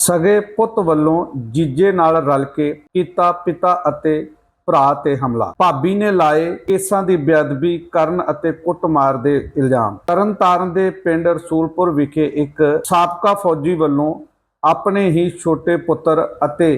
ਸਗੇ ਪੁੱਤ ਵੱਲੋਂ ਜੀਜੇ ਨਾਲ ਰਲ ਕੇ ਕੀਤਾ ਪਿਤਾ ਅਤੇ ਭਰਾ ਤੇ ਹਮਲਾ। ਭਾਬੀ ਨੇ ਲਾਏ ਕੇਸਾਂ ਦੀ ਬੇਅਦਬੀ ਕਰਨ ਅਤੇ ਕੁੱਟਮਾਰ ਦੇ ਇਲਜ਼ਾਮ। ਤਰਨਤਾਰਨ ਦੇ ਪਿੰਡ ਰਸੂਲਪੁਰ ਵਿਖੇ ਇੱਕ ਸਾਬਕਾ ਫੌਜੀ ਵੱਲੋਂ ਆਪਣੇ ਹੀ ਛੋਟੇ ਪੁੱਤਰ ਅਤੇ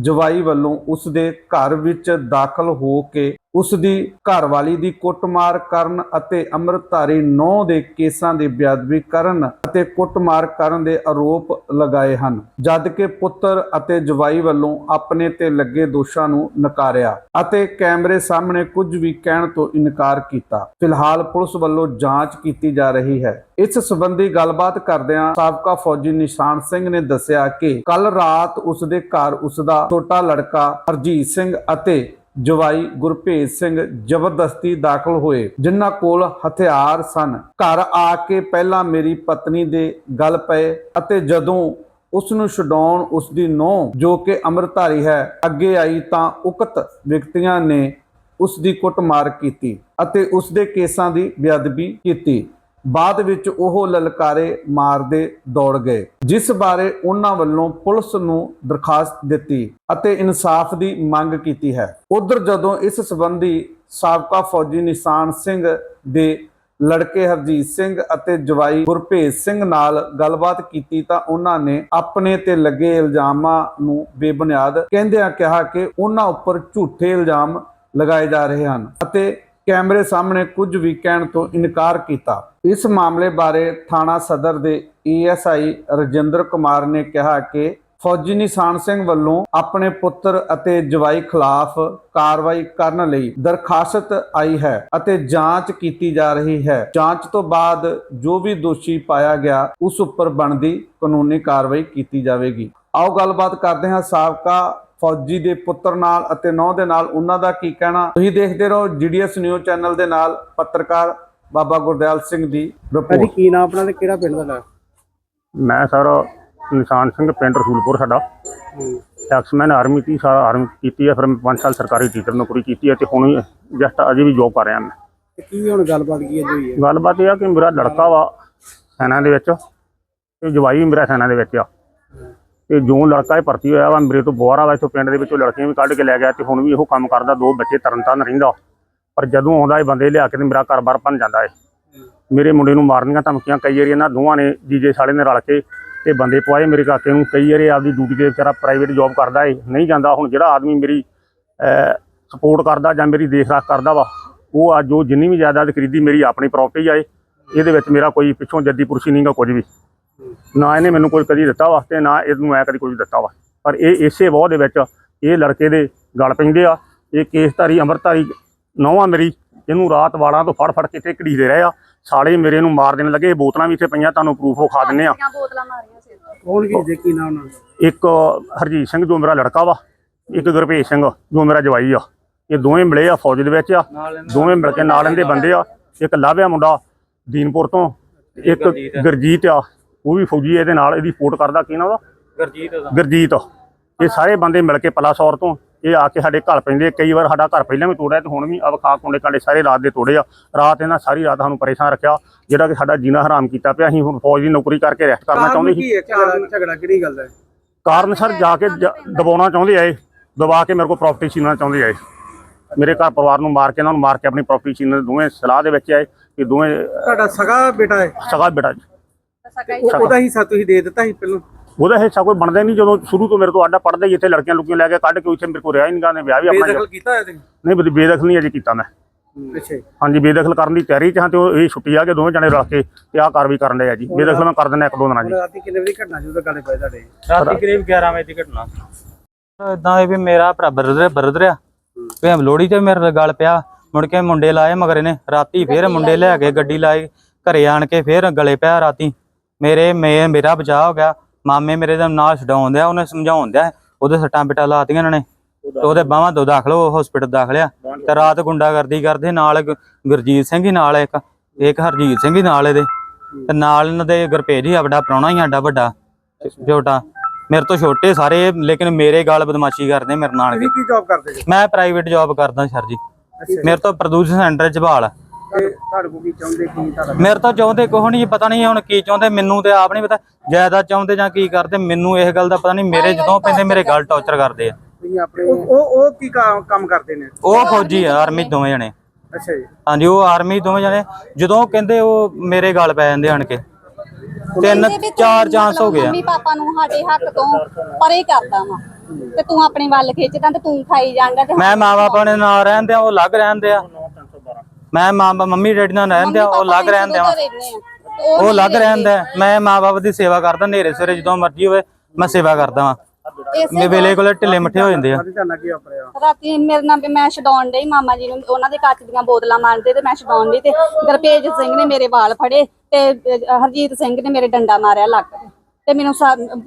ਜਵਾਈ ਵੱਲੋਂ ਉਸ ਦੇ ਘਰ ਵਿੱਚ ਦਾਖਲ ਹੋ ਕੇ ਉਸ ਦੀ ਘਰਵਾਲੀ ਦੀ ਕੁੱਟਮਾਰ ਕਰਨ ਅਤੇ ਅੰਮ੍ਰਿਤਧਾਰੀ ਨੌ ਦੇ ਕੇਸਾਂ ਦੀ ਬੇਅਦਬੀ ਕਰਨ ਅਤੇ ਕੁੱਟਮਾਰ ਕਰਨ ਦੇ ਆਰੋਪ ਲਗਾਏ ਹਨ, ਜਦ ਕਿ ਪੁੱਤਰ ਅਤੇ ਜਵਾਈ ਵੱਲੋਂ ਆਪਣੇ ਤੇ ਲੱਗੇ ਦੋਸ਼ਾਂ ਨੂੰ ਨਕਾਰਿਆ ਅਤੇ ਕੈਮਰੇ ਸਾਹਮਣੇ ਕੁਝ ਵੀ ਕਹਿਣ ਤੋਂ ਇਨਕਾਰ ਕੀਤਾ। ਫਿਲਹਾਲ ਪੁਲਿਸ ਵੱਲੋਂ ਜਾਂਚ ਕੀਤੀ ਜਾ ਰਹੀ ਹੈ। ਇਸ ਸੰਬੰਧੀ ਗੱਲਬਾਤ ਕਰਦਿਆਂ ਸਾਬਕਾ ਫੌਜੀ ਨਿਸ਼ਾਨ ਸਿੰਘ ਨੇ ਦੱਸਿਆ ਕਿ ਕੱਲ ਰਾਤ ਉਸ ਦੇ ਘਰ ਉਸ ਦਾ ਛੋਟਾ ਲੜਕਾ ਹਰਜੀਤ ਸਿੰਘ ਅਤੇ ਜਵਾਈ ਗੁਰਭੇਜ ਸਿੰਘ ਜ਼ਬਰਦਸਤੀ ਦਾਖਲ ਹੋਏ, ਜਿਨ੍ਹਾਂ ਕੋਲ ਹਥਿਆਰ ਸਨ। ਘਰ ਆ ਕੇ ਪਹਿਲਾਂ ਮੇਰੀ ਪਤਨੀ ਦੇ ਗੱਲ ਪਏ ਅਤੇ ਜਦੋਂ ਉਸ ਨੂੰ ਛਡਾਉਣ ਉਸ ਦੀ ਨੂੰਹ, ਜੋ ਕਿ ਅੰਮ੍ਰਿਤਧਾਰੀ ਹੈ, ਅੱਗੇ ਆਈ ਤਾਂ ਉਕਤ ਵਿਅਕਤੀਆਂ ਨੇ ਉਸ ਦੀ ਕੁੱਟਮਾਰ ਕੀਤੀ ਅਤੇ ਉਸ ਦੇ ਕੇਸਾਂ ਦੀ ਬੇਅਦਬੀ ਕੀਤੀ। ਬਾਅਦ ਵਿੱਚ ਉਹ ਲਲਕਾਰੇ ਮਾਰਦੇ ਦੌੜ ਗਏ, ਜਿਸ ਬਾਰੇ ਉਹਨਾਂ ਵੱਲੋਂ ਪੁਲਿਸ ਨੂੰ ਦਰਖਾਸਤ ਦਿੱਤੀ ਅਤੇ ਇਨਸਾਫ ਦੀ ਮੰਗ ਕੀਤੀ ਹੈ। ਉਧਰ ਜਦੋਂ ਇਸ ਸੰਬੰਧੀ ਸਾਬਕਾ ਫੌਜੀ ਨਿਸ਼ਾਨ ਸਿੰਘ ਦੇ ਲੜਕੇ ਹਰਜੀਤ ਸਿੰਘ ਅਤੇ ਜਵਾਈ ਗੁਰਭੇਜ ਸਿੰਘ ਨਾਲ ਗੱਲਬਾਤ ਕੀਤੀ ਤਾਂ ਉਹਨਾਂ ਨੇ ਆਪਣੇ ਤੇ ਲੱਗੇ ਇਲਜ਼ਾਮਾਂ ਨੂੰ ਬੇਬੁਨਿਆਦ ਕਹਿੰਦਿਆਂ ਕਿਹਾ ਕਿ ਉਹਨਾਂ ਉੱਪਰ ਝੂਠੇ ਇਲਜ਼ਾਮ ਲਗਾਏ ਜਾ ਰਹੇ ਹਨ ਅਤੇ ਕੈਮਰੇ ਸਾਹਮਣੇ ਕੁਝ ਵੀ ਕਹਿਣ ਤੋਂ ਇਨਕਾਰ ਕੀਤਾ। ਇਸ ਮਾਮਲੇ ਬਾਰੇ ਥਾਣਾ ਸਦਰ ਦੇ ਈਐਸਆਈ ਰਜਿੰਦਰ ਕੁਮਾਰ ਨੇ ਕਿਹਾ ਕਿ ਫੌਜੀ ਨਿਸ਼ਾਨ ਸਿੰਘ ਵੱਲੋਂ ਆਪਣੇ ਪੁੱਤਰ ਅਤੇ ਜਵਾਈ ਖਿਲਾਫ ਕਾਰਵਾਈ ਕਰਨ ਲਈ ਦਰਖਾਸਤ ਆਈ ਹੈ ਅਤੇ ਜਾਂਚ ਕੀਤੀ ਜਾ ਰਹੀ ਹੈ। ਜਾਂਚ ਤੋਂ ਬਾਅਦ ਜੋ ਵੀ ਦੋਸ਼ੀ ਪਾਇਆ ਗਿਆ, ਉਸ ਉੱਪਰ ਬਣਦੀ ਕਾਨੂੰਨੀ ਕਾਰਵਾਈ ਕੀਤੀ ਜਾਵੇਗੀ। ਆਓ ਗੱਲਬਾਤ ਕਰਦੇ ਹਾਂ ਸਾਬਕਾ ਫੌਜੀ ਦੇ ਪੁੱਤਰ ਨਾਲ ਅਤੇ ਨੌ ਦੇ ਨਾਲ ਉਹਨਾਂ ਦਾ ਕੀ ਕਹਿਣਾ? ਤੁਸੀਂ ਦੇਖਦੇ ਰਹੋ ਜੀਡੀਐਸ ਨਿਊਜ਼ ਚੈਨਲ ਦੇ ਨਾਲ ਪੱਤਰਕਾਰ ਬਾਬਾ ਗੁਰਦਿਆਲ ਸਿੰਘ ਦੀ ਰਿਪੋਰਟ ਕੀ ਨਾਮ ਆਪਣਾ ਤੇ ਕਿਹੜਾ ਪਿੰਡ ਦਾ ਮੈਂ ਸਰ ਨਿਸ਼ਾਨ ਸਿੰਘ ਪਿੰਡ ਰਸੂਲਪੁਰ ਸਾਡਾ। ਐਕਸਮੈਨ ਆਰਮੀ ਦੀ ਸਾਰਾ ਆਰਮੀ ਕੀਤੀ ਹੈ ਫਿਰ ਮੈਂ 5 ਸਾਲ ਸਰਕਾਰੀ ਟੀਚਰ ਨੌਕਰੀ ਕੀਤੀ ਹੈ ਤੇ ਹੁਣ ਜਸਟ ਅਜੇ ਵੀ ਜੋਬ ਕਰ ਰਿਹਾ ਮੈਂ। ਤੇ ਕੀ ਹੁਣ ਗੱਲਬਾਤ ਕੀ ਅੱਜ ਹੋਈ ਹੈ? ਗੱਲਬਾਤ ਇਹ ਆ ਕਿ ਮੇਰਾ ਲੜਕਾ ਵਾ ਸੈਨਾ ਦੇ ਵਿੱਚ ਤੇ ਜਵਾਈ ਵੀ ਮੇਰਾ ਸੈਨਾ ਦੇ ਵਿੱਚ ਆ। ਤੇ ਜੋ ਲੜਕਾ ਇਹ ਭਰਤੀ ਹੋਇਆ ਵਾ, ਮੇਰੇ ਤੋਂ ਬੁਆਰਾ ਵਾ ਇੱਥੋਂ ਪਿੰਡ ਦੇ ਵਿੱਚੋਂ ਲੜਕੀਆਂ ਵੀ ਕੱਢ ਕੇ ਲੈ ਗਿਆ ਤੇ ਹੁਣ ਵੀ ਇਹੋ ਕੰਮ ਕਰਦਾ, ਦੋ ਬੱਚੇ ਤਰਨਤਾਰਨ ਰਹਿੰਦਾ। ਪਰ ਜਦੋਂ ਆਉਂਦਾ ਇਹ ਬੰਦੇ ਲਿਆ ਕੇ ਤੇ ਮੇਰਾ ਘਰ-ਬਾਰ ਭੰਨ ਜਾਂਦਾ ਏ। ਮੇਰੇ ਮੁੰਡੇ ਨੂੰ ਮਾਰਨੀਆਂ ਧਮਕੀਆਂ, ਕਈ ਵਾਰੀ ਇਹਨਾਂ ਦੋਵਾਂ ਨੇ ਜੀਜੇ ਸਾਲੇ ਨੇ ਰਲ ਕੇ ਤੇ ਬੰਦੇ ਪਵਾਏ ਮੇਰੇ ਕਾਕੇ ਨੂੰ, ਕਈ ਵਾਰੀ ਆਪਦੀ ਡਿਊਟੀ ਤੇ ਵਿਚਾਰਾ ਪ੍ਰਾਈਵੇਟ ਜੌਬ ਕਰਦਾ ਏ, ਨਹੀਂ ਜਾਂਦਾ। ਹੁਣ ਜਿਹੜਾ ਆਦਮੀ ਮੇਰੀ ਸਪੋਰਟ ਕਰਦਾ ਜਾਂ ਮੇਰੀ ਦੇਖ ਰਾਖ ਕਰਦਾ ਵਾ, ਉਹ ਅੱਜ ਉਹ ਜਿੰਨੀ ਵੀ ਜਾਇਦਾਦ ਖਰੀਦੀ, ਮੇਰੀ ਆਪਣੀ ਪ੍ਰਾਪਰਟੀ ਆਏ ਇਹਦੇ ਵਿੱਚ ਮੇਰਾ ਕੋਈ ਪਿੱਛੋਂ ਜੱਦੀ ਪੁਰਸ਼ੀ ਨਹੀਂਗਾ ਕੁਝ ਵੀ। ਨਾ ਇਹਨੇ ਮੈਨੂੰ ਕੋਈ ਕਦੀ ਦਿੱਤਾ ਵਾ ਤੇ ਨਾ ਇਹਨੂੰ ਐ ਕਦੀ ਕੋਈ ਦਿੱਤਾ ਵਾ। ਪਰ ਇਹ ਇਸੇ ਵਾਹ ਦੇ ਵਿੱਚ ਇਹ ਲੜਕੇ ਦੇ ਗਲ ਪੈਂਦੇ ਆ ਇਹ ਕੇਸਧਾਰੀ ਅੰਮ੍ਰਿਤਧਾਰੀ ਨੌਵਾਂ ਮੇਰੀ ਇਹਨੂੰ ਰਾਤ ਵਾਲਾਂ ਤੋਂ ਫੜ ਫੜ ਕੇ ਤੇ ਘੜੀਦੇ ਰਹੇ ਆ। ਸਾਲੇ ਮੇਰੇ ਨੂੰ ਮਾਰ ਦੇਣ ਲੱਗੇ ਇਹ ਬੋਤਲਾਂ ਵੀ ਇੱਥੇ ਪਈਆਂ ਤੁਹਾਨੂੰ ਪ੍ਰੂਫ ਵਿਖਾ ਦਿੰਨੇ ਆ। ਕੌਣ ਕੀ ਜੇ? ਕੀ ਨਾਮ ਉਹਨਾਂ ਦਾ? ਇੱਕ ਹਰਜੀਤ ਸਿੰਘ ਜੋ ਮੇਰਾ ਲੜਕਾ ਵਾ ਇੱਕ ਗੁਰਭੇਜ ਸਿੰਘ ਜੋ ਮੇਰਾ ਜਵਾਈ ਆ। ਇਹ ਦੋਵੇਂ ਮਿਲੇ ਆ ਫੌਜ ਦੇ ਵਿੱਚ ਆ। ਦੋਵੇਂ ਮਿਲ ਕੇ ਨਾਲ ਇਹਦੇ ਬੰਦੇ ਆ। ਇੱਕ ਲਾਭਿਆ ਮੁੰਡਾ ਦੀਨਪੁਰ ਤੋਂ ਇੱਕ ਗੁਰਜੀਤ ਆ। ਉਹ ਵੀ ਫੌਜੀ ਆ ਇਹਦੇ ਨਾਲ ਇਹਦੀ ਸਪੋਰਟ ਕਰਦਾ ਕੀ ਨਾ ਵਾ ਗਰਜੀਤ ਦਾ ਗੁਰਜੀਤ। ਇਹ ਸਾਰੇ ਬੰਦੇ ਮਿਲ ਕੇ ਪਲਾਸੌਰ ਤੋਂ ਇਹ ਆ ਕੇ ਸਾਡੇ ਘਰ ਪੈਂਦੇ ਕਈ ਵਾਰ ਸਾਡਾ ਘਰ ਪਹਿਲਾਂ ਵੀ ਤੋੜਿਆ ਤੇ ਹੁਣ ਵੀ ਅਵਖਾ ਕੁੰਡੇ ਕਾਂਡੇ ਸਾਰੇ ਰਾਤ ਦੇ ਤੋੜੇ ਆ। ਰਾਤ ਇਹਨਾਂ ਸਾਰੀ ਰਾਤ ਸਾਨੂੰ ਪਰੇਸ਼ਾਨ ਰੱਖਿਆ ਜਿਹੜਾ ਕਿ ਸਾਡਾ ਜੀਣਾ ਹਰਾਮ ਕੀਤਾ ਪਿਆ। ਅਸੀਂ ਹੁਣ ਫੌਜ ਦੀ ਨੌਕਰੀ ਕਰਕੇ ਰੈਸਟ ਕਰਨਾ ਚਾਹੁੰਦੇ ਸੀ। ਕੀ ਹੈ? ਝਗੜਾ ਝਗੜਾ ਕਿਹੜੀ ਗੱਲ ਦਾ ਹੈ? ਕਾਰਨ ਸਰ ਜਾ ਕੇ ਦਬਾਉਣਾ ਚਾਹੁੰਦੇ ਆਏ ਦਬਾ ਕੇ ਮੇਰੇ ਕੋਲ ਪ੍ਰਾਪਰਟੀ ਛੀਨਣਾ ਚਾਹੁੰਦੇ ਆਏ ਮੇਰੇ ਘਰ ਪਰਿਵਾਰ ਨੂੰ ਮਾਰ ਕੇ ਇਹਨਾਂ ਨੂੰ ਮਾਰ ਕੇ ਆਪਣੀ ਪ੍ਰਾਪਰਟੀ ਛੀਨਣ ਦੋਵੇਂ ਸਲਾਹ ਦੇ ਵਿੱਚ ਆਏ ਕਿ ਦੋਵੇਂ ਤੁਹਾਡਾ ਸਗਾ ਬੇਟਾ ਹੈ? ਸਗਾ ਬੇਟਾ ਜੀ। ਉਹ- ਉਹਦਾ ਹਿੱਸਾ ਤੁਸੀਂ ਦੇ ਦਿੱਤਾ ਸੀ ਪਹਿਲਾਂ? ਉਹਦਾ ਹਿੱਸਾ ਕੋਈ ਬਣਦਾ ਹੀ ਨਹੀਂ ਜਦੋਂ ਸ਼ੁਰੂ ਤੋਂ ਮੇਰੇ ਤੋਂ ਆਡਾ ਪੜਦਾ ਹੀ ਇੱਥੇ ਲੜਕੀਆਂ ਲੁਕੀਆਂ ਲੈ ਕੇ ਕੱਢ ਕੇ ਉੱਥੇ ਮੇਰੇ ਕੋਲ ਰਿਹਾ ਹੀ ਨਹੀਂ ਗਾ ਨੇ ਵਿਆਹ ਵੀ ਆਪਣਾ ਬੇਦਖਲ ਕੀਤਾ ਹੈ ਤੇ ਨਹੀਂ ਬੇਦ- ਬੇਦਖਲ ਨਹੀਂ ਅਜੇ ਕੀਤਾ ਮੈਂ। ਪਿੱਛੇ ਹਾਂਜੀ ਬੇਦਖਲ ਕਰਨ ਦੀ ਤਿਆਰੀ ਚ ਹਾਂ ਤੇ ਉਹ ਇਹ ਛੁੱਟੀ ਆ ਕੇ ਦੋਵੇਂ ਜਣੇ ਰਲ ਕੇ ਤੇ ਆਹ ਕਾਰਵਾਈ ਕਰਨ ਦੇ ਆ ਜੀ। ਬੇਦਖਲ ਮੈਂ ਕਰ ਦਿੰਦਾ ਇੱਕ ਦੋ ਦਿਨਾਂ ਜੀ। ਰਾਤੀ ਕਿੰਨੇ ਵਜੇ ਘਟਨਾ ਉਹਦਾ ਗਾਲੇ ਪਏ ਤੁਹਾਡੇ। ਰਾਤੀ ਕਰੀਬ 11 ਵਜੇ ਦੀ ਘਟਨਾ। ਇਦਾਂ ਇਹ ਵੀ ਮੇਰਾ ਭਰਾ ਬਰਦਰ ਬਰਦਰ ਆ। ਤੇ ਲੋੜੀ ਤੇ ਮੇਰੇ ਗਲ ਪਿਆ। ਮੁੜ ਕੇ ਮੁੰਡੇ ਲਾਏ ਮਗਰ ਇਹਨੇ। ਰਾਤੀ ਫੇਰ ਮੁੰਡੇ ਲੈ ਕੇ ਗੱਡੀ ਲਾਏ ਘਰੇ ਆਣ ਕੇ ਫੇਰ ਗਲੇ ਪਿਆ ਰਾਤੀ। ਮੇਰੇ ਮੇ ਮੇਰਾ ਬਚਾਅ ਹੋ ਗਿਆ। ਮਾਮੇ ਮੇਰੇ ਦਾ ਨਾਲ ਛਡਾਉਣ ਦਿਆ ਉਹਨੇ ਸਮਝਾਉਣ ਦਿਆ। ਉਹਦੇ ਸੱਟਾਂ ਪਿਟਾ ਲਾਤੀਆਂ ਇਹਨਾਂ ਨੇ। ਤੇ ਉਹਦੇ ਬਾਹਾਂ ਤੋਂ ਦਾਖਲ ਉਹ ਹਸਪੀਟਲ ਦਾਖਲਿਆ ਤੇ ਰਾਤ ਗੁੰਡਾਗਰਦੀ ਕਰਦੇ ਨਾਲ ਗੁਰਜੀਤ ਸਿੰਘ ਹੀ ਨਾਲ ਇੱਕ ਇੱਕ ਹਰਜੀਤ ਸਿੰਘ ਹੀ ਨਾਲ ਇਹਦੇ। ਤੇ ਨਾਲ ਇਹਨਾਂ ਦੇ ਗੁਰਪੇਜ ਹੀ ਸਾਡਾ ਪ੍ਰਾਹੁਣਾ ਹੀ ਸਾਡਾ ਵੱਡਾ ਛੋਟਾ। ਮੇਰੇ ਤੋਂ ਛੋਟੇ ਸਾਰੇ ਲੇਕਿਨ ਮੇਰੇ ਗਾਲ ਬਦਮਾਸ਼ੀ ਕਰਦੇ ਮੇਰੇ ਨਾਲ ਤੁਸੀਂ ਕੀ ਜੌਬ ਕਰਦੇ ਮੈਂ ਪ੍ਰਾਈਵੇਟ ਜੌਬ ਕਰਦਾ ਸਰ ਜੀ। ਮੇਰੇ ਤੋਂ ਪ੍ਰਦੂਸ਼ਣ ਸੈਂਟਰ ਚ ਤੇ ਤੁਹਾਡੇ ਕੋਲ ਕੀ ਚਾਹੁੰਦੇ ਕੀ ਤੁਹਾਡਾ? ਮੇਰੇ ਤੋਂ ਚਾਹੁੰਦੇ ਕੁਛ ਨਹੀਂ ਪਤਾ ਨਹੀਂ ਹੁਣ ਕੀ ਚਾਹੁੰਦੇ ਮੈਨੂੰ ਤੇ ਆਪ ਨਹੀਂ ਪਤਾ। ਜਾਇਦਾਦ ਚਾਹੁੰਦੇ ਜਾਂ ਕੀ ਕਰਦੇ ਮੈਨੂੰ ਇਸ ਗੱਲ ਦਾ ਪਤਾ ਨਹੀਂ ਮੇਰੇ ਜਦੋਂ ਪੈਂਦੇ ਮੇਰੇ ਗੱਲ ਟੌਰਚਰ ਕਰਦੇ ਆ। ਤੁਸੀਂ ਆਪਣੇ ਉਹ ਉਹ ਉਹ ਕੀ ਕਾ- ਕੰਮ ਕਰਦੇ ਨੇ? ਉਹ ਫੌਜੀ ਆ ਆਰਮੀ ਦੋਵੇਂ ਜਣੇ। ਅੱਛਾ ਜੀ। ਹਾਂਜੀ ਉਹ ਆਰਮੀ ਦੋਵੇਂ ਜਣੇ। ਜਦੋਂ ਕਹਿੰਦੇ ਉਹ ਮੇਰੇ ਗੱਲ ਪੈ ਜਾਂਦੇ ਆਣ ਕੇ। ਤਿੰਨ ਤੂੰ ਚਾਰ ਚਾਂਸ ਹੋ ਗਏ ਆ। ਮੰਮੀ ਪਾਪਾ ਨੂੰ ਸਾਡੇ ਹੱਕ ਤੋਂ ਪਰੇ ਕਰਦਾ ਵਾ। ਤੇ ਤੂੰ ਆਪਣੇ ਵੱਲ ਖਿੱਚਦਾ ਤੇ ਤੂੰ ਖਾਈ ਜਾਂਦਾ ਤੇ ਮੈਂ ਮਾਂ ਬਾਪਾ ਨੇ ਨਾਲ ਰਹਿੰਦੇ ਆ ਉਹ ਅਲੱਗ ਰਹਿੰਦੇ ਆ। ਮੈਂ ਮਾਂ ਬਾਪ ਮੰਮੀ ਡੈਡੀ ਨਾਲ ਰਹਿੰਦੇ ਆ ਉਹ ਅਲੱਗ ਰਹਿੰਦੇ ਆ। ਉਹ ਅਲੱਗ ਰਹਿੰਦੇ। ਮੈਂ ਮਾਂ ਬਾਪ ਦੀ ਸੇਵਾ ਕਰਦਾ ਨੇਰੇ ਸਵੇਰੇ ਜਦੋਂ ਮਰਜ਼ੀ ਹੋਵੇ ਮੈਂ ਸੇਵਾ ਕਰਦਾ ਵਾਂ। ਮੇਰੇ ਵੇਲੇ ਕੋਲੇ ਢਿੱਲੇ ਮੱਠੇ ਹੋ ਜਾਂਦੇ ਆ। ਰਾਤੀ ਮੇਰੇ ਨਾਲ ਮੈਂ ਛਡਾਉਣ ਡਈ ਮਾਮਾ ਜੀ ਨੂੰ ਉਹਨਾਂ ਦੇ ਕੱਚ ਦੀਆਂ ਬੋਤਲਾਂ ਮਾਰਦੇ ਤੇ ਮੈਂ ਛਡਾਉਣ ਡਈ ਤੇ ਗੁਰਪੇਜ ਸਿੰਘ ਨੇ ਮੇਰੇ ਵਾਲ ਫੜੇ ਤੇ ਹਰਜੀਤ ਸਿੰਘ ਨੇ ਮੇਰੇ ਡੰਡਾ ਮਾਰਿਆ ਲੱਕ ਤੇ। ਮੈਨੂੰ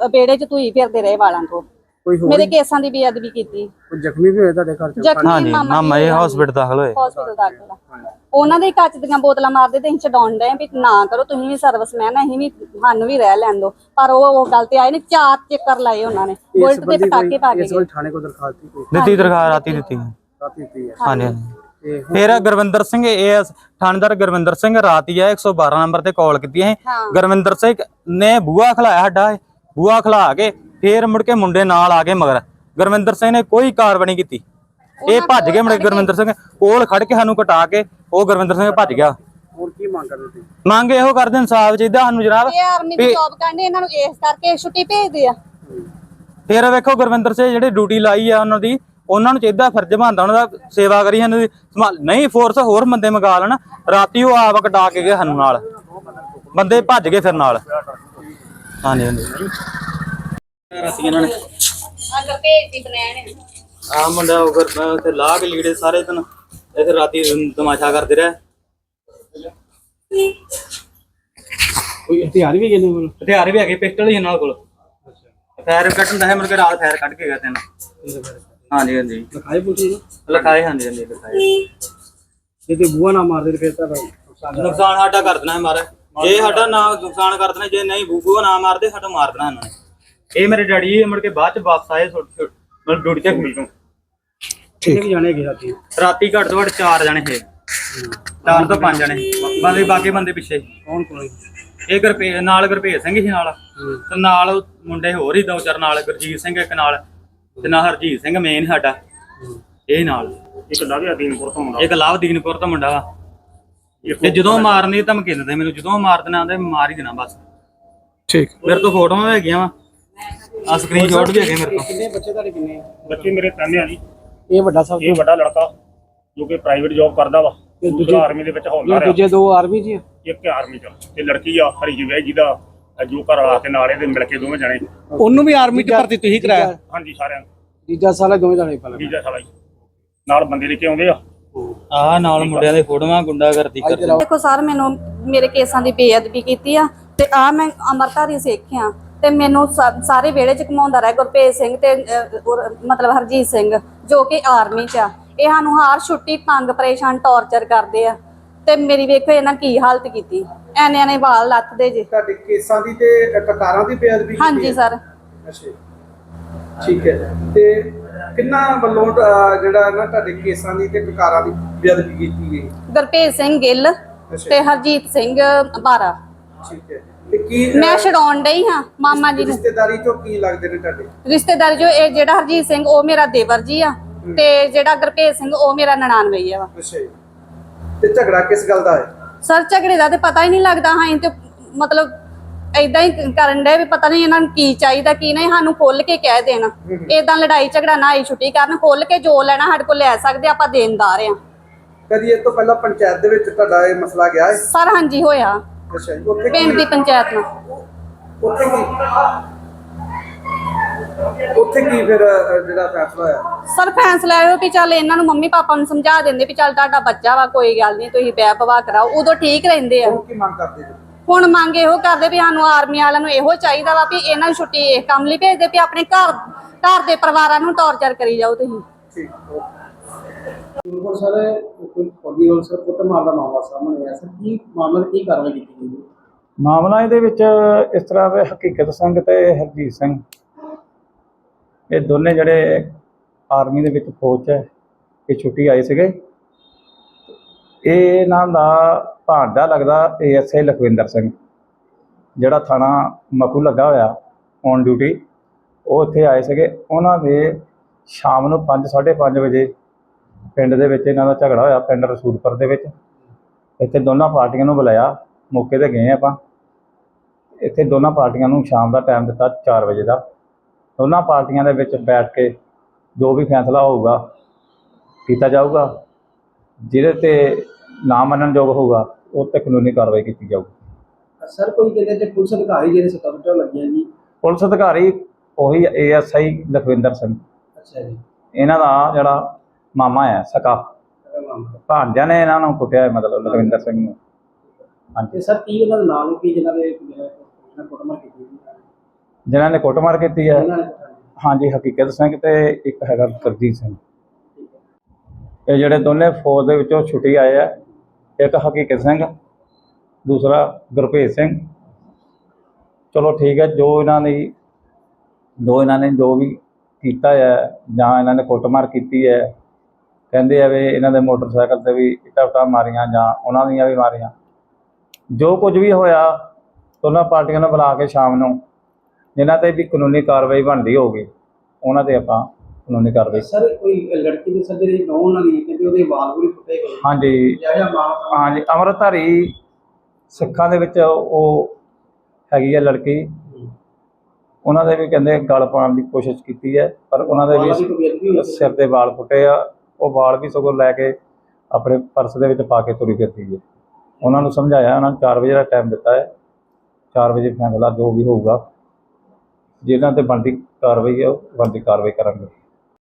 ਵਿਹੜੇ 'ਚ ਧੂਈ ਫਿਰਦੇ ਰਹੇ ਵਾਲਾਂ ਤੋਂ। ਕੋਈ ਹੋਰ ਮੇਰੇ ਕੇਸਾਂ ਦੀ ਬੇਅਦਬੀ ਕੀਤੀ। ਕੋਈ ਜ਼ਖਮੀ ਵੀ ਹੋਏ ਤੁਹਾਡੇ ਘਰ ਚ? ਜ਼ਖਮੀ ਹਾਂਜੀ ਮਾਮਾ ਇਹ ਹਸਪੀਟਲ ਦਾਖਲ ਹੋਏ ਹਸਪੀਟਲ ਦਾਖਲ ਆ। ਉਹਨਾਂ ਦੇ ਕੱਚ ਦੀਆਂ ਬੋਤਲਾਂ ਮਾਰਦੇ ਤੇ ਅਸੀਂ ਛਡਾਉਣ ਡਏ ਵੀ ਨਾ ਕਰੋ ਤੁਸੀਂ ਵੀ ਸਰਵਿਸਮੈਨ ਅਸੀਂ ਵੀ ਸਾਨੂੰ ਵੀ ਰਹਿ ਲੈਣ ਦਿਓ। ਪਰ ਉਹ ਉਹ ਗੱਲ ਤੇ ਆਏ ਨੇ ਚਾਰ ਚੱਕਰ ਲਾਏ ਉਹਨਾਂ ਨੇ। ਬੁਲਟ ਦੇ ਸੰਬੰਧੀ ਪਟਾਕੇ ਪਾ ਕੋਈ ਕੇ ਇਸ ਵਾਰ ਥਾਣੇ ਕੋ ਦਰਖਾਸਤ ਦਿੱਤੀ ਕੋਈ ਦਿੱਤੀ ਦਰਖਾਸਤ ਰਾਤੀ ਦਿੱਤੀ ਰਾਤੀ ਦਿੱਤੀ ਹੈ। ਹਾਂਜੀ ਹਾਂਜੀ। ਤੇ ਫਿਰ ਗੁਰਵਿੰਦਰ ਸਿੰਘ ਇਹ ਥਾਣੇਦਾਰ ਗੁਰਵਿੰਦਰ ਸਿੰਘ ਰਾਤੀ ਆ 112 ਨੰਬਰ ਤੇ ਕਾਲ ਕੀਤੀ ਹੈ। ਹਾਂ। ਗੁਰਵਿੰਦਰ ਸਿੰਘ ਨੇ ਬੂਆ ਖਲਾਇਆ ਸਾਡਾ ਇਹ। ਬੂਹਾ ਖਲਾ ਕੇ ਫਿਰ ਮੁੜ ਕੇ ਮੁੰਡੇ ਨਾਲ ਆ ਗਏ ਮਗਰ। ਗੁਰਵਿੰਦਰ ਸਿੰਘ ਨੇ ਕੋਈ ਕਾਰਵਾਈ ਨਹੀਂ ਕੀਤੀ। ਇਹ ਭੱਜ ਗਏ ਮੁੜ ਕੇ ਗੁਰਵਿੰਦਰ ਸਿੰਘ ਕੋਲ ਖੜ ਕੇ ਸਾਨੂੰ ਕਟਾ ਕੇ ਉਹ ਗੁਰਵਿੰਦਰ ਸਿੰਘ ਭੱਜ ਗਿਆ। ਹੋਰ ਕੀ ਮੰਗ ਕਰਦੇ ਤੁਸੀਂ? ਮੰਗ ਇਹੋ ਕਰਦੇ ਇਨਸਾਫ ਚਾਹੀਦਾ ਸਾਨੂੰ ਜਨਾਬ। ਇਹ ਆਰਮੀ ਦੀ ਜੌਬ ਕਰਨੀ ਇਹਨਾਂ ਨੂੰ ਇਸ ਕਰਕੇ ਛੁੱਟੀ ਭੇਜਦੇ ਆ। ਫਿਰ ਵੇਖੋ ਗੁਰਵਿੰਦਰ ਸਿੰਘ ਜਿਹੜੇ ਡਿਊਟੀ ਲਾਈ ਆ ਉਹਨਾਂ ਦੀ ਉਹਨਾਂ ਨੂੰ ਚਾਹੀਦਾ ਫਰਜ਼ ਬਣਦਾ ਉਹਨਾਂ ਦਾ ਸੇਵਾ ਕਰੀ ਇਹਨਾਂ ਦੀ ਸੰਭਾਲ ਨਹੀਂ ਫੋਰਸ ਹੋਰ ਬੰਦੇ ਮੰਗਾ ਲੈਣ ਰਾਤੀ ਉਹ ਆਪ ਕਟਾ ਕੇ ਗਏ ਸਾਨੂੰ ਨਾਲ। ਬੰਦੇ ਭੱਜ ਗਏ ਫਿਰ ਨਾਲ। ਹਾਂਜੀ ਹਾਂਜੀ। ਰਾਤੀ ਇਹਨਾਂ ਨੇ ਅਗਰ ਭੇਜਦੀ ਬਣਾਣੇ ਆ ਮੁੰਡਾ ਉਹ ਕਰਦਾ ਉੱਥੇ ਲਾ ਕੇ ਲੀੜੇ ਸਾਰੇ ਦਿਨ। ਇੱਥੇ ਰਾਤੀ ਤਮਾਸ਼ਾ ਕਰਦੇ ਰਹੇ। ਕੋਈ ਹਥਿਆਰ ਵੀ ਕੋਲ? ਹਥਿਆਰ ਵੀ ਹੈਗੇ ਪਿਸਟਲ ਹੀ ਨਾਲ ਕੋਲ। ਫਾਇਰ ਕੱਢਣ ਦਾ ਹੈ ਮੁੜ ਕੇ ਰਾਤ ਫਾਇਰ ਕੱਢ ਕੇ ਗਏ ਤਿੰਨ। ਹਾਂਜੀ ਹਾਂਜੀ। ਦਿਖਾਏ ਪੁੱਛੀ ਲਿਖਾਏ ਹਾਂਜੀ ਹਾਂਜੀ ਲਿਖਾਏ। ਜੇ ਤੇ ਬੂਆ ਨਾ ਮਾਰਦੇ ਤੇ ਫਿਰ ਤਾਂ ਨੁਕਸਾਨ ਨੁਕਸਾਨ ਸਾਡਾ ਕਰ ਦੇਣਾ ਹੈ ਮਾਰੇ ਜੇ ਸਾਡਾ ਨਾ ਨੁਕਸਾਨ ਕਰ ਦੇਣਾ ਜੇ ਨਹੀਂ ਬੂਬੂ ਨਾ ਮਾਰਦੇ ਸਾਡਾ ਮਾਰ ਦੇਣਾ ਇਹਨਾਂ ਨੇ। ਇਹ ਮੇਰੇ ਡੈਡੀ ਇਹ ਮੁੜ ਕੇ ਬਾਅਦ ਚ ਵਾਪਸ ਆਏ ਛੋਟੇ ਛੋਟੇ ਮਤਲਬ ਡਿਊਟੀ ਤੇ ਖੁੱਲ ਤੋਂ ਕਿੰਨੇ ਕੁ ਜਾਣੇ ਗਏ ਰਾਤੀ? ਰਾਤੀ ਘੱਟ ਤੋਂ ਘੱਟ ਚਾਰ ਜਣੇ ਸੀ ਚਾਰ ਤੋਂ ਪੰਜ ਜਣੇ। ਬਾਕੀ ਬਾਕੀ ਬੰਦੇ ਪਿੱਛੇ। ਕੌਣ ਕੋਲ? ਇਹ ਗੁਰਪੇ ਨਾਲ ਗੁਰਪੇਜ ਸਿੰਘ ਸੀ ਨਾਲ। ਤੇ ਨਾਲ ਉਹ ਮੁੰਡੇ ਹੋਰ ਹੀ ਦੋ ਚਾਰ ਨਾਲ ਗੁਰਜੀਤ ਸਿੰਘ ਇੱਕ ਨਾਲ ਤੇ ਨਾਲ ਹਰਜੀਤ ਸਿੰਘ ਮੇਨ ਸਾਡਾ। ਇਹ ਨਾਲ। ਇੱਕ ਲਾਵੇ ਅਦੀਨਪੁਰ ਤੋਂ ਮੁੰਡਾ। ਇੱਕ ਲਵਦੀਨਪੁਰ ਤੋਂ ਮੁੰਡਾ ਵਾ। ਤੇ ਜਦੋਂ ਮਾਰਨੀ ਧਮਕੀ ਦਿੰਦੇ ਮੈਨੂੰ ਜਦੋਂ ਮਾਰ ਦੇਣਾ ਆਂਦੇ ਮਾਰ ਹੀ ਦੇਣਾ ਬਸ। ਠੀਕ। ਮੇਰੇ ਤੋਂ ਫੋਟੋਆਂ ਹੈਗੀਆਂ ਵਾ। ਆ ਸਕਰੀਨਸ਼ਾਟ ਵੀ ਹੈਗੇ ਮੇਰੇ ਤੋਂ। ਕਿੰਨੇ ਬੱਚੇ ਤੁਹਾਡੇ ਕਿੰਨੇ? ਬੱਚੇ ਮੇਰੇ ਤਿੰਨ ਆ ਜੀ। ਇਹ ਵੱਡਾ ਸਭ ਇਹ ਵੱਡਾ ਲੜਕਾ ਜੋ ਕਿ ਪ੍ਰਾਈਵੇਟ ਜੌਬ ਕਰਦਾ ਵਾ। ਤੇ ਦੂਜੇ- ਦੂਜਾ ਆਰਮੀ ਦੇ ਵਿੱਚ ਹੌਲਦਾਰ ਆ ਦੂਜੇ ਦੋ ਆਰਮੀ ਜੀ ਆ? ਇੱਕ ਆਰਮੀ ਚ। ਤੇ ਲੜਕੀ ਆ ਹਰੀ ਜਵੇ ਜਿਹਦਾ ਅ, ਜੋ ਘਰ ਆ ਕੇ ਨਾਲ ਇਹਦੇ ਮਿਲ ਕੇ ਦੋਵੇਂ ਜਣੇ। ਉਹਨੂੰ ਵੀ ਆਰਮੀ ਚ ਭਰਤੀ ਤੁਸੀਂ ਕਰਾਇਆ? ਹਾਂਜੀ ਸਾਰਿਆਂ ਨੂੰ। ਤੀਜਾ ਸਾਲ ਦੋਵੇਂ ਜਾਣੇ ਪਹਿਲਾਂ। ਵੀਜ਼ਾ ਸਾਲਾ ਜੀ। ਨਾਲ ਬੰਦੇ ਲੈ ਕੇ ਆਉਂਦੇ ਆ। ਆ ਨਾਲ ਮੁੰਡਿਆਂ ਦੇ ਫੋਟੋਆਂ ਗੁੰਡਾਗਰਦੀ ਕਰਦੇ। ਦੇਖੋ ਸਰ ਮੈਨੂੰ ਮੇਰੇ ਕੇਸਾਂ ਦੀ ਬੇਅਦਬੀ ਕੀਤੀ ਆ ਤੇ ਆ ਮੈਂ ਅਮਰਤਾਰੀ ਸਿੱਖ ਆ। ਤੇ ਮੈਨੂੰ ਸਾਰੇ ਵਿਹੜੇ ਚ ਘਮਾਉਂਦਾ ਰਿਹਾ ਗੁਰਪ੍ਰੀਤ ਸਿੰਘ ਤੇ ਅਹ, ਔਰ ਮਤਲਬ ਹਰਜੀਤ ਸਿੰਘ ਜੋ ਕਿ ਆਰਮੀ ਚ ਆ। ਇਹ ਸਾਨੂੰ ਹਾਰ ਛੁੱਟੀ ਤੰਗ ਪਰੇਸ਼ਾਨ ਟੌਰਚਰ ਕਰਦੇ ਆ। ਤੇ ਮੇਰੀ ਵੇਖੋ ਇਹਨਾਂ ਕੀ ਹਾਲਤ ਕੀਤੀ। ਐਨੇ ਐਨੇ ਵਾਲ ਲੱਥਦੇ ਜੇ। ਤੁਹਾਡੇ ਕੇਸਾਂ ਦੀ ਤੇ ਕਟਾਰਾਂ ਦੀ ਬੇਅਦਬੀ ਹਾਂਜੀ ਸਰ। ਅੱਛਾ। ਠੀਕ ਹੈ। ਤੇ ਕਿੰਨਾ ਵੱਲੋਂ ਅਹ, ਜਿਹੜਾ ਨਾ ਤੁਹਾਡੇ ਕੇਸਾਂ ਦੀ ਤੇ ਕਟਾਰਾਂ ਦੀ ਬੇਅਦਬੀ ਕੀਤੀ ਗਈ? ਗੁਰਪ੍ਰੀਤ ਸਿੰਘ ਗਿੱਲ ਤੇ ਹਰਜੀਤ ਸਿੰਘ ਬਾਰਾ। ਠੀਕ ਹੈ। ਤੇ ਕੀ ਮੈਂ ਛਡਾਉਣ ਡਈ ਹਾਂ ਮਾਮਾ ਜੀ ਨੂੰ। ਰਿਸ਼ਤੇਦਾਰੀ ਚੋਂ ਕੀ ਲੱਗਦੇ ਨੇ ਤੁਹਾਡੇ? ਰਿਸ਼ਤੇਦਾਰ ਜੋ ਇਹ ਜਿਹੜਾ ਹਰਜੀਤ ਸਿੰਘ ਉਹ ਮੇਰਾ ਦੇਵਰ ਜੀ ਆ ਤੇ ਜਿਹੜਾ ਗੁਰਪ੍ਰੀਤ ਸਿੰਘ ਉਹ ਮੇਰਾ ਨਨਾਣ ਭਈਆ ਵਾ ਅੱਛਾ ਜੀ। ਤੇ ਝਗੜਾ ਕਿਸ ਗੱਲ ਦਾ ਹੈ? ਸਰ ਝਗੜੇ ਦਾ ਤੇ ਪਤਾ ਹੀ ਨਹੀਂ ਲੱਗਦਾ ਹਾਂ ਤੇ ਮਤਲਬ ਐਦਾਂ ਹੀ ਕਰਨ ਦੇ ਵੀ ਪਤਾ ਨਹੀਂ ਇਹਨਾਂ ਨੂੰ ਕੀ ਚਾਹੀਦਾ ਕੀ ਨਹੀਂ ਸਾਨੂੰ ਖੁੱਲ ਕੇ ਕਹਿ ਦੇਣ। ਏਦਾਂ ਲੜਾਈ ਝਗੜਾ ਨਾ ਹੀ ਛੁੱਟੀ ਕਰਨ ਖੁੱਲ ਕੇ ਜੋ ਲੈਣਾ ਸਾਡੇ ਕੋਲ ਲੈ ਸਕਦੇ ਆਪਾਂ ਦੇਣਦਾਰ ਆ। ਕਦੀ ਇਹ ਤੋਂ ਪਹਿਲਾਂ ਪੰਚਾਇਤ ਦੇ ਵਿੱਚ ਤੁਹਾਡਾ ਇਹ ਮਸਲਾ ਗਿਆ ਹੈ? ਸਰ ਹਾਂਜੀ ਹੋਇਆ। ਅੱਛਾ ਜੀ ਉੱਥੇ ਪਿੰਡ ਦੀ ਕੀ ਪੰਚਾਇਤ ਨਾਲ। ਉੱਥੇ ਕੀ? ਉੱਥੇ ਕੀ ਫਿਰ ਅਹ, ਜਿਹੜਾ ਫੈਸਲਾ ਹੋਇਆ? ਸਰ ਫੈਸਲਾ ਇਹ ਵੀ ਚੱਲ ਇਹਨਾਂ ਨੂੰ ਮੰਮੀ ਪਾਪਾ ਨੂੰ ਸਮਝਾ ਦਿੰਦੇ ਵੀ ਚੱਲ ਤੁਹਾਡਾ ਬੱਚਾ ਵਾ ਕੋਈ ਗੱਲ ਨਹੀਂ ਤੁਸੀਂ ਬੈ ਪਵਾ ਕਰਾਓ ਉਦੋਂ ਠੀਕ ਰਹਿੰਦੇ ਆ। ਹੁਣ ਕੀ ਮੰਗ ਕਰਦੇ ਜੀ? ਹੁਣ ਮੰਗ ਇਹੋ ਕਰਦੇ ਵੀ ਸਾਨੂੰ ਆਰਮੀ ਵਾਲਿਆਂ ਨੂੰ ਇਹੋ ਚਾਹੀਦਾ ਵਾ ਵੀ ਇਹਨਾਂ ਨੂੰ ਛੁੱਟੀ ਇਸ ਕੰਮ ਲਈ ਭੇਜਦੇ ਵੀ ਆਪਣੇ ਘਰ ਘਰ ਦੇ ਪਰਿਵਾਰਾਂ ਨੂੰ ਟੌਰਚਰ ਕਰੀ ਜਾਓ ਤੁਸੀਂ। ਠੀਕ ਬਿਲਕੁਲ ਸਰ, ਕੋਈ ਫੌਜੀ ਰੋਲ ਸਰ ਕੁੱਟ ਦਾ ਮਾਮਲਾ ਸਾਹਮਣੇ ਆਇਆ। ਸਰ, ਕੀ ਮਾਮਲੇ ਕੀ ਕਾਰਵਾਈ ਕੀਤੀ ਗਈ? ਮਾਮਲਾ ਇਹਦੇ ਵਿੱਚ ਇਸ ਤਰ੍ਹਾਂ ਵੀ ਹਕੀਕਤ ਸਿੰਘ ਤੇ ਹਰਜੀਤ ਸਿੰਘ। ਇਹ ਦੋਨੇ ਜਿਹੜੇ ਆਰਮੀ ਦੇ ਵਿੱਚ ਫੌਜ ਹੈ, ਇਹ ਛੁੱਟੀ ਆਏ ਸੀਗੇ। ਇਹ ਇਹਨਾਂ ਦਾ ਭਾਂਡਾ ਲੱਗਦਾ ਏਐਸਆਈ ਲਖਵਿੰਦਰ ਸਿੰਘ, ਜਿਹੜਾ ਥਾਣਾ ਮਖੂ ਲੱਗਾ ਹੋਇਆ ਔਨ ਡਿਊਟੀ ਉਹ ਇੱਥੇ ਆਏ ਸੀਗੇ। ਉਹਨਾਂ ਦੇ ਸ਼ਾਮ ਨੂੰ 5:30 ਵਜੇ ਪਿੰਡ ਦੇ ਵਿੱਚ ਇਹਨਾਂ ਦਾ ਝਗੜਾ ਹੋਇਆ ਪਿੰਡ ਰਸੂਲਪੁਰ ਦੇ ਵਿੱਚ। ਇੱਥੇ ਦੋਨਾਂ ਪਾਰਟੀਆਂ ਨੂੰ ਬੁਲਾਇਆ ਮੌਕੇ ਤੇ ਗਏ ਆਪਾਂ। ਇੱਥੇ ਦੋਨਾਂ ਪਾਰਟੀਆਂ ਨੂੰ ਸ਼ਾਮ ਦਾ ਟਾਈਮ ਦਿੱਤਾ 4 ਵਜੇ ਦਾ। ਦੋਨਾਂ ਪਾਰਟੀਆਂ ਦੇ ਵਿੱਚ ਬੈਠ ਕੇ ਜੋ ਵੀ ਫੈਸਲਾ ਹੋਊਗਾ ਕੀਤਾ ਜਾਊਗਾ। ਜਿਹਦੇ ਤੇ ਨਾ ਮੰਨਣਯੋਗ ਹੋਊਗਾ ਉਹ ਤੇ ਕਾਨੂੰਨੀ ਕਾਰਵਾਈ ਕੀਤੀ ਜਾਊਗੀ। ਸਰ ਕੋਈ ਕਹਿੰਦੇ ਤੇ ਪੁਲਿਸ ਅਧਿਕਾਰੀ ਜਿਹੜੇ ਸਤੰਬਰ ਲੱਗੀਆਂ ਜੀ? ਪੁਲਿਸ ਅਧਿਕਾਰੀ ਉਹੀ ਏਐਸਆਈ ਲਖਵਿੰਦਰ ਸਿੰਘ। ਅੱਛਾ ਜੀ। ਇਹਨਾਂ ਦਾ ਜਿਹੜਾ ਮਾਮਾ ਹੈ ਸਕਾ। ਭਾਂਜਾ ਨੇ ਇਹਨਾਂ ਨੂੰ ਕੁੱਟਿਆ ਹੈ ਮਤਲਬ ਲਖਵਿੰਦਰ ਸਿੰਘ ਨੂੰ। ਹਾਂਜੀ। ਤੇ ਸਰ ਕੀ ਉਹਨਾਂ ਦਾ ਨਾਮ ਕੀ ਜਿਨ੍ਹਾਂ ਦੇ ਇਹਨਾਂ ਕੁੱਟਮਾਰ ਕੀਤੀ ਜੀ ਜਿਨ੍ਹਾਂ ਨੇ ਕੁੱਟਮਾਰ ਕੀਤੀ ਹੈ? ਨੇ। ਹਾਂਜੀ ਹਕੀਕਤ ਸਿੰਘ ਤੇ ਇੱਕ ਹੈਗਾ ਗੁਰਜੀਤ ਸਿੰਘ। ਇਹ ਜਿਹੜੇ ਦੋਨੇ ਫੌਜ ਦੇ ਵਿੱਚੋਂ ਛੁੱਟੀ ਆਏ ਆ ਇੱਕ ਹਕੀਕਤ ਸਿੰਘ ਦੂਸਰਾ ਗੁਰਭੇਜ ਸਿੰਘ। ਚਲੋ ਠੀਕ ਹੈ ਜੋ ਇਹਨਾਂ ਦੀ ਜੋ ਇਹਨਾਂ ਨੇ ਜੋ ਵੀ ਕੀਤਾ ਹੈ ਜਾਂ ਇਹਨਾਂ ਨੇ ਕੁੱਟਮਾਰ ਕੀਤੀ ਹੈ ਕਹਿੰਦੇ ਆ ਵੀ ਇਹਨਾਂ ਦੇ ਮੋਟਰਸਾਈਕਲ ਤੇ ਵੀ ਇੱਟਾਂ ਉੱਟਾਂ ਮਾਰੀਆਂ ਜਾਂ ਉਹਨਾਂ ਦੀਆਂ ਵੀ ਮਾਰੀਆਂ। ਜੋ ਕੁਝ ਵੀ ਹੋਇਆ ਦੋਨਾਂ ਪਾਰਟੀਆਂ ਨੂੰ ਬੁਲਾ ਕੇ ਸ਼ਾਮ ਨੂੰ ਜਿਨ੍ਹਾਂ ਤੇ ਵੀ ਕਾਨੂੰਨੀ ਕਾਰਵਾਈ ਬਣਦੀ ਹੋਊਗੀ ਉਹਨਾਂ ਤੇ ਆਪਾਂ ਕਾਨੂੰਨੀ ਕਾਰਵਾਈ ਸਰ ਕੋਈ ਲੜਕੀ ਦੇ ਸਰ ਜਿਹੜੀ ਨੌਂ ਉਹਨਾਂ ਦੀ ਕਹਿੰਦੇ ਉਹਦੇ ਵਾਲ ਪੂਰੇ ਫੁੱਟੇ ਗਏ ਹਾਂਜੀ। ਹਾਂਜੀ ਅੰਮ੍ਰਿਤਧਾਰੀ ਸਿੱਖਾਂ ਦੇ ਵਿੱਚ ਉਹ ਹੈਗੀ ਹੈ ਲੜਕੀ। ਉਹਨਾਂ ਦੇ ਵੀ ਕਹਿੰਦੇ ਗਲ ਪਾਉਣ ਦੀ ਕੋਸ਼ਿਸ਼ ਕੀਤੀ ਹੈ ਪਰ ਉਹਨਾਂ ਦੇ ਦੀ ਵੀ ਸਿਰ ਦੇ ਵਾਲ ਫੁੱਟੇ ਆ। ਉਹ ਵਾਲ ਵੀ ਸਗੋਂ ਲੈ ਕੇ ਆਪਣੇ ਪਰਸ ਦੇ ਵਿੱਚ ਪਾ ਕੇ ਤੁਰੀ ਫਿਰਦੀ ਹੈ ਉਹਨਾਂ ਨੂੰ ਸਮਝਾਇਆ, ਉਹਨਾਂ ਨੂੰ 4 ਵਜੇ ਦਾ ਟਾਈਮ ਦਿੱਤਾ ਹੈ। 4 ਵਜੇ ਫੈਸਲਾ ਜੋ ਵੀ ਹੋਊਗਾ, ਜਿਹਨਾਂ ਤੇ ਬਣਦੀ ਕਾਰਵਾਈ ਹੈ, ਉਹ ਬਣਦੀ ਕਾਰਵਾਈ ਕਰਾਂਗੇ।